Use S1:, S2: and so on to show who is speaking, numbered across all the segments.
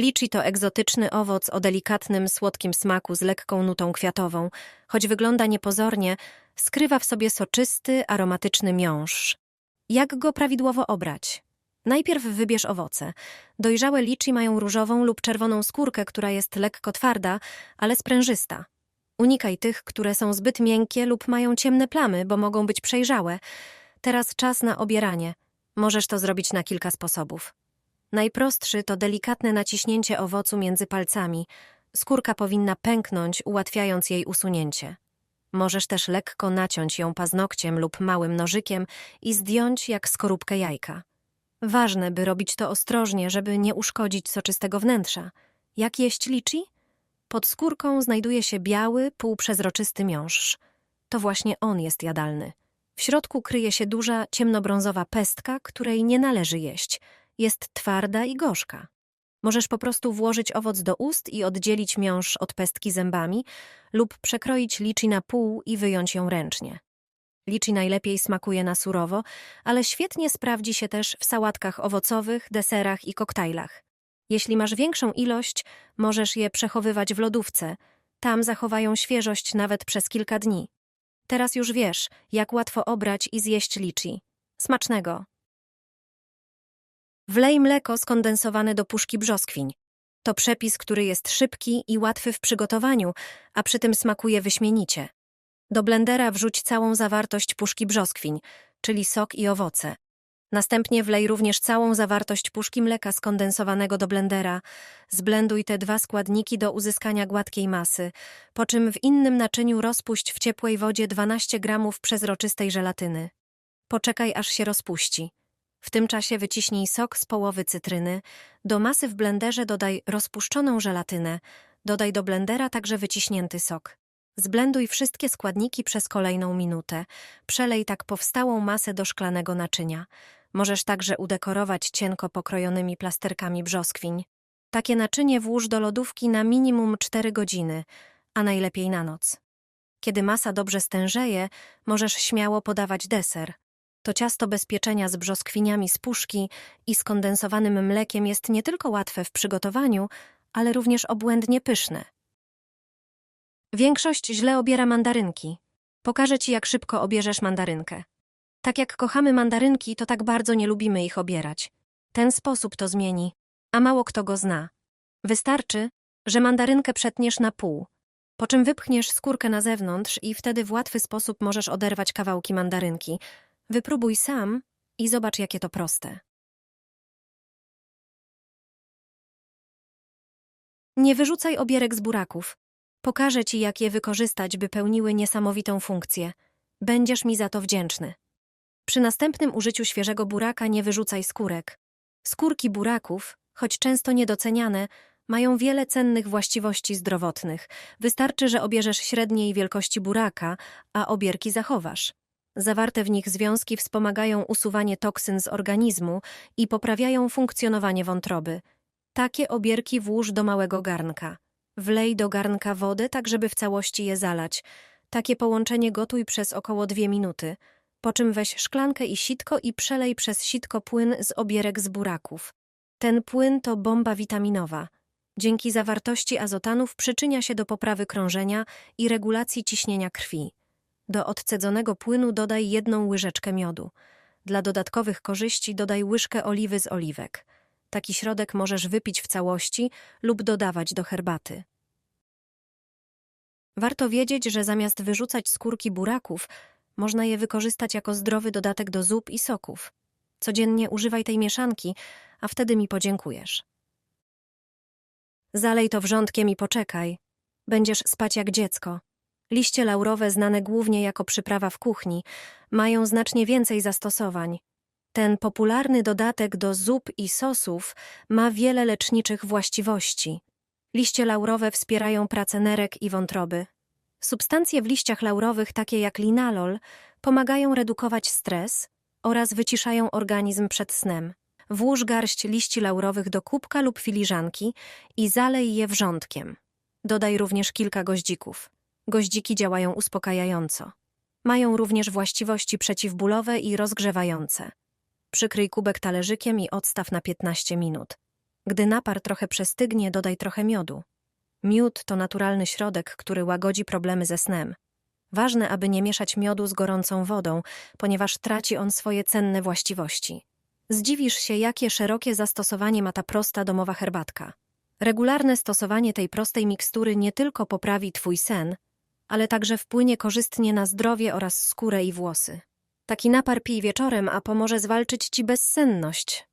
S1: Liczy to egzotyczny owoc o delikatnym, słodkim smaku z lekką nutą kwiatową. Choć wygląda niepozornie, skrywa w sobie soczysty, aromatyczny miąższ. Jak go prawidłowo obrać? Najpierw wybierz owoce. Dojrzałe liczy mają różową lub czerwoną skórkę, która jest lekko twarda, ale sprężysta. Unikaj tych, które są zbyt miękkie lub mają ciemne plamy, bo mogą być przejrzałe. Teraz czas na obieranie. Możesz to zrobić na kilka sposobów. Najprostszy to delikatne naciśnięcie owocu między palcami. Skórka powinna pęknąć, ułatwiając jej usunięcie. Możesz też lekko naciąć ją paznokciem lub małym nożykiem i zdjąć jak skorupkę jajka. Ważne, by robić to ostrożnie, żeby nie uszkodzić soczystego wnętrza. Jak jeść liczy? Pod skórką znajduje się biały, półprzezroczysty miąższ. To właśnie on jest jadalny. W środku kryje się duża, ciemnobrązowa pestka, której nie należy jeść. Jest twarda i gorzka. Możesz po prostu włożyć owoc do ust i oddzielić miąższ od pestki zębami lub przekroić liczy na pół i wyjąć ją ręcznie. Liczy najlepiej smakuje na surowo, ale świetnie sprawdzi się też w sałatkach owocowych, deserach i koktajlach. Jeśli masz większą ilość, możesz je przechowywać w lodówce. Tam zachowają świeżość nawet przez kilka dni. Teraz już wiesz, jak łatwo obrać i zjeść liczy. Smacznego! Wlej mleko skondensowane do puszki brzoskwiń. To przepis, który jest szybki i łatwy w przygotowaniu, a przy tym smakuje wyśmienicie. Do blendera wrzuć całą zawartość puszki brzoskwiń, czyli sok i owoce. Następnie wlej również całą zawartość puszki mleka skondensowanego do blendera. Zblenduj te dwa składniki do uzyskania gładkiej masy, po czym w innym naczyniu rozpuść w ciepłej wodzie 12 gramów przezroczystej żelatyny. Poczekaj, aż się rozpuści. W tym czasie wyciśnij sok z połowy cytryny. Do masy w blenderze dodaj rozpuszczoną żelatynę. Dodaj do blendera także wyciśnięty sok. Zblenduj wszystkie składniki przez kolejną minutę. Przelej tak powstałą masę do szklanego naczynia. Możesz także udekorować cienko pokrojonymi plasterkami brzoskwiń. Takie naczynie włóż do lodówki na minimum 4 godziny, a najlepiej na noc. Kiedy masa dobrze stężeje, możesz śmiało podawać deser. To ciasto bez pieczenia z brzoskwiniami z puszki i skondensowanym mlekiem jest nie tylko łatwe w przygotowaniu, ale również obłędnie pyszne. Większość źle obiera mandarynki. Pokażę ci, jak szybko obierzesz mandarynkę. Tak jak kochamy mandarynki, to tak bardzo nie lubimy ich obierać. Ten sposób to zmieni, a mało kto go zna. Wystarczy, że mandarynkę przetniesz na pół, po czym wypchniesz skórkę na zewnątrz i wtedy w łatwy sposób możesz oderwać kawałki mandarynki. Wypróbuj sam i zobacz, jakie to proste. Nie wyrzucaj obierek z buraków. Pokażę ci, jak je wykorzystać, by pełniły niesamowitą funkcję. Będziesz mi za to wdzięczny. Przy następnym użyciu świeżego buraka nie wyrzucaj skórek. Skórki buraków, choć często niedoceniane, mają wiele cennych właściwości zdrowotnych. Wystarczy, że obierzesz średniej wielkości buraka, a obierki zachowasz. Zawarte w nich związki wspomagają usuwanie toksyn z organizmu i poprawiają funkcjonowanie wątroby. Takie obierki włóż do małego garnka. Wlej do garnka wodę, tak żeby w całości je zalać. Takie połączenie gotuj przez około dwie minuty. Po czym weź szklankę i sitko i przelej przez sitko płyn z obierek z buraków. Ten płyn to bomba witaminowa. Dzięki zawartości azotanów przyczynia się do poprawy krążenia i regulacji ciśnienia krwi. Do odcedzonego płynu dodaj jedną łyżeczkę miodu. Dla dodatkowych korzyści dodaj łyżkę oliwy z oliwek. Taki środek możesz wypić w całości lub dodawać do herbaty. Warto wiedzieć, że zamiast wyrzucać skórki buraków, można je wykorzystać jako zdrowy dodatek do zup i soków. Codziennie używaj tej mieszanki, a wtedy mi podziękujesz. Zalej to wrzątkiem i poczekaj. Będziesz spać jak dziecko. Liście laurowe, znane głównie jako przyprawa w kuchni, mają znacznie więcej zastosowań. Ten popularny dodatek do zup i sosów ma wiele leczniczych właściwości. Liście laurowe wspierają pracę nerek i wątroby. Substancje w liściach laurowych, takie jak linalol, pomagają redukować stres oraz wyciszają organizm przed snem. Włóż garść liści laurowych do kubka lub filiżanki i zalej je wrzątkiem. Dodaj również kilka goździków. Goździki działają uspokajająco. Mają również właściwości przeciwbólowe i rozgrzewające. Przykryj kubek talerzykiem i odstaw na 15 minut. Gdy napar trochę przestygnie, dodaj trochę miodu. Miód to naturalny środek, który łagodzi problemy ze snem. Ważne, aby nie mieszać miodu z gorącą wodą, ponieważ traci on swoje cenne właściwości. Zdziwisz się, jakie szerokie zastosowanie ma ta prosta domowa herbatka. Regularne stosowanie tej prostej mikstury nie tylko poprawi Twój sen, ale także wpłynie korzystnie na zdrowie oraz skórę i włosy. Taki napar pij wieczorem, a pomoże zwalczyć Ci bezsenność.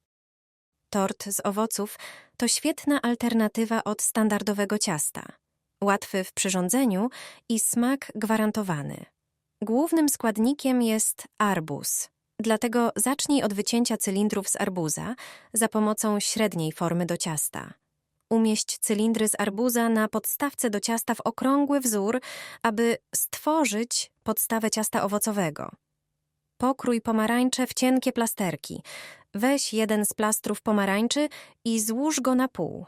S1: Tort z owoców to świetna alternatywa od standardowego ciasta. Łatwy w przyrządzeniu i smak gwarantowany. Głównym składnikiem jest arbuz. Dlatego zacznij od wycięcia cylindrów z arbuza za pomocą średniej formy do ciasta. Umieść cylindry z arbuza na podstawce do ciasta w okrągły wzór, aby stworzyć podstawę ciasta owocowego. Pokrój pomarańcze w cienkie plasterki. Weź jeden z plastrów pomarańczy i złóż go na pół.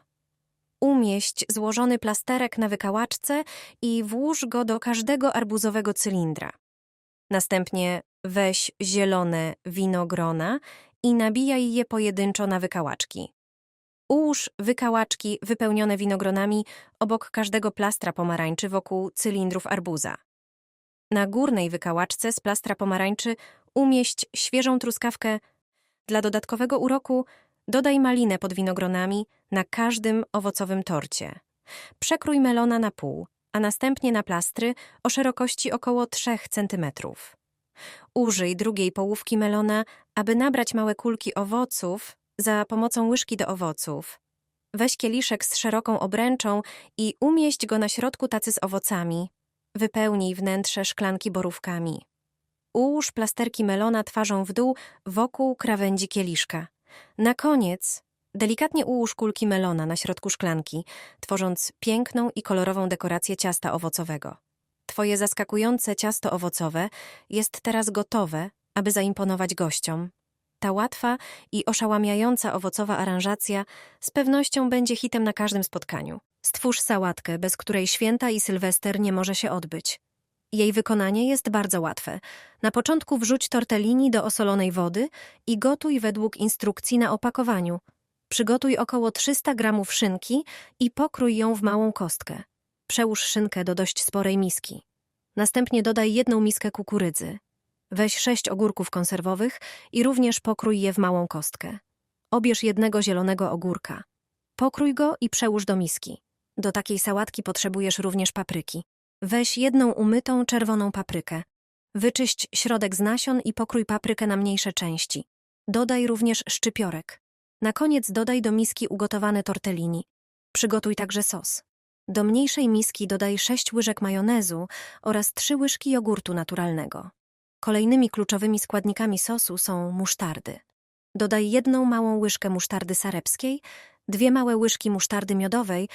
S1: Umieść złożony plasterek na wykałaczce i włóż go do każdego arbuzowego cylindra. Następnie weź zielone winogrona i nabijaj je pojedynczo na wykałaczki. Ułóż wykałaczki wypełnione winogronami obok każdego plastra pomarańczy wokół cylindrów arbuza. Na górnej wykałaczce z plastra pomarańczy umieść świeżą truskawkę. Dla dodatkowego uroku dodaj malinę pod winogronami na każdym owocowym torcie. Przekrój melona na pół, a następnie na plastry o szerokości około 3 cm. Użyj drugiej połówki melona, aby nabrać małe kulki owoców za pomocą łyżki do owoców. Weź kieliszek z szeroką obręczą i umieść go na środku tacy z owocami. Wypełnij wnętrze szklanki borówkami. Ułóż plasterki melona twarzą w dół wokół krawędzi kieliszka. Na koniec delikatnie ułóż kulki melona na środku szklanki, tworząc piękną i kolorową dekorację ciasta owocowego. Twoje zaskakujące ciasto owocowe jest teraz gotowe, aby zaimponować gościom. Ta łatwa i oszałamiająca owocowa aranżacja z pewnością będzie hitem na każdym spotkaniu. Stwórz sałatkę, bez której święta i sylwester nie może się odbyć. Jej wykonanie jest bardzo łatwe. Na początku wrzuć tortellini do osolonej wody i gotuj według instrukcji na opakowaniu. Przygotuj około 300 gramów szynki i pokrój ją w małą kostkę. Przełóż szynkę do dość sporej miski. Następnie dodaj jedną miskę kukurydzy. Weź sześć ogórków konserwowych i również pokrój je w małą kostkę. Obierz jednego zielonego ogórka. Pokrój go i przełóż do miski. Do takiej sałatki potrzebujesz również papryki. Weź jedną umytą czerwoną paprykę. Wyczyść środek z nasion i pokrój paprykę na mniejsze części. Dodaj również szczypiorek. Na koniec dodaj do miski ugotowane tortellini. Przygotuj także sos. Do mniejszej miski dodaj 6 łyżek majonezu oraz 3 łyżki jogurtu naturalnego. Kolejnymi kluczowymi składnikami sosu są musztardy. Dodaj jedną małą łyżkę musztardy sarepskiej, dwie małe łyżki musztardy miodowej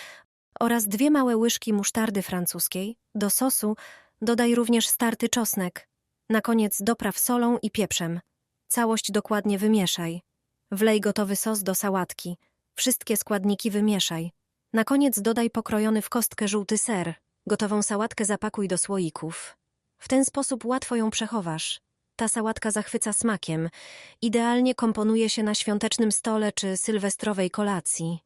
S1: oraz dwie małe łyżki musztardy francuskiej. Do sosu dodaj również starty czosnek. Na koniec dopraw solą i pieprzem. Całość dokładnie wymieszaj. Wlej gotowy sos do sałatki. Wszystkie składniki wymieszaj. Na koniec dodaj pokrojony w kostkę żółty ser. Gotową sałatkę zapakuj do słoików. W ten sposób łatwo ją przechowasz. Ta sałatka zachwyca smakiem. Idealnie komponuje się na świątecznym stole czy sylwestrowej kolacji.